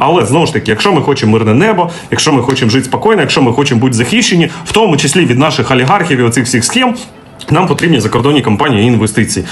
Але знову ж таки, якщо ми хочемо мирне небо, якщо ми хочемо жити спокійно, якщо ми хочемо бути захищені, в тому числі від наших олігархів і оцих всіх схем. Нам потрібні закордонні компанії і інвестиції.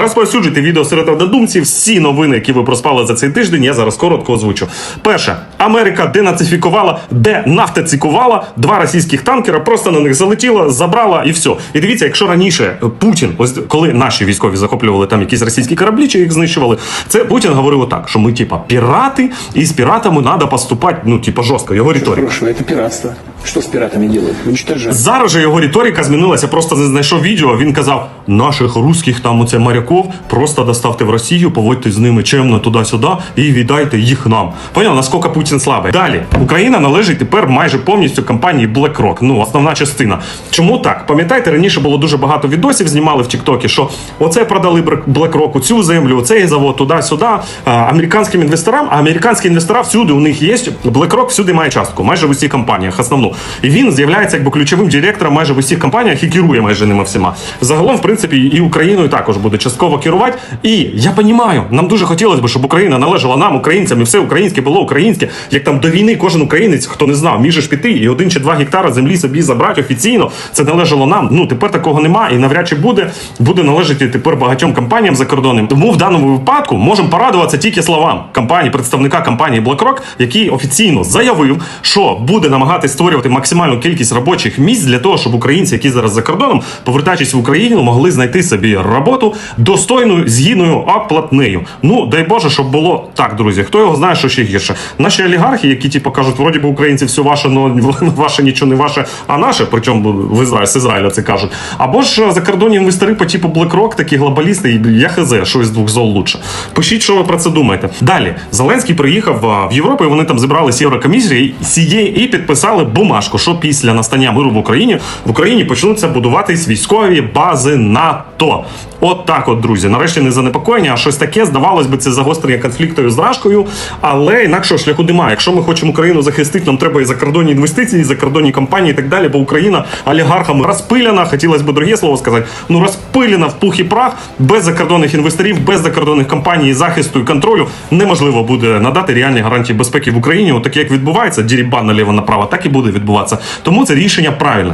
Розповсюджуйте відео серед однодумців. Всі новини, які ви проспали за цей тиждень, я зараз коротко озвучу. Перше, Америка денацифікувала, денафтацикувала два російських танкера, просто на них залетіла, забрала і все. І дивіться, якщо раніше Путін, ось коли наші військові захоплювали там якісь російські кораблі, чи їх знищували, це Путін говорив отак, що ми, типа, пірати, і з піратами треба поступати, ну, типа, жорстко. Його риторика. Хорошего, это Что с пиратами делают? Уничтожают. Зараз же його риторика змінилася. Просто не знайшов відео. Він казав: наших русських там оце моряков просто доставте в Росію, поводьте з ними чемно туди-сюди і віддайте їх нам. Поняв, наскільки Путін слабий. Далі Україна належить тепер майже повністю компанії BlackRock. Ну, основна частина. Чому так? Пам'ятаєте, раніше було дуже багато відосів, знімали в Тіктокі, що оце продали BlackRock, цю землю, цей завод, туди-сюди. Американським інвесторам, а американські інвестора всюди у них є. BlackRock всюди має частку, майже в усіх компаніях, основну. І він з'являється якби ключовим директором майже в усіх компаніях і керує майже ними всіма. Загалом, в принципі, і Україною також буде частково керувати. І я розумію, нам дуже хотілося б, щоб Україна належала нам, українцям, і все українське було українське. Як там до війни кожен українець, хто не знав, між піти і один чи два гектара землі собі забрати офіційно. Це належало нам. Ну тепер такого нема і навряд чи буде. Буде належати тепер багатьом компаніям закордонним. Тому в даному випадку можемо порадуватися тільки словам компанії, представника компанії BlackRock, який офіційно заявив, що буде намагатись створювати максимальну кількість робочих місць для того, щоб українці, які зараз за кордоном, повертаючись в Україну, могли знайти собі роботу достойною з гідною оплатнею. Ну дай Боже, щоб було так, друзі. Хто його знає, що ще гірше? Наші олігархи, які типу кажуть, вроді би українці все ваше, но ваше нічого не ваше, а наше, причому в Ізраїль з Ізраїля це кажуть. Або ж закордонні інвестори по типу BlackRock, такі глобалісти, і я хз, що із двох зол лучше. Пишіть, що ви про це думаєте. Далі Зеленський приїхав в Європу, і вони там зібрались Єврокомісії і підписали бумажку, що після настання миру в Україні в Україні почнуться будуватись військові бази НАТО. От так, от, друзі. Нарешті не занепокоєння, а щось таке. Здавалось би, це загострення конфлікту з Рашкою, але інакшого шляху немає. Якщо ми хочемо Україну захистити, нам треба і закордонні інвестиції, і закордонні компанії, і так далі. Бо Україна олігархами розпиляна. Хотілося б друге слово сказати. Ну розпилена в пух і прах без закордонних інвесторів, без закордонних компаній, захисту і контролю неможливо буде надати реальні гарантії безпеки в Україні. От таке як відбувається, дірібан наліво направо, так і буде відбуватися. Тому це рішення правильне.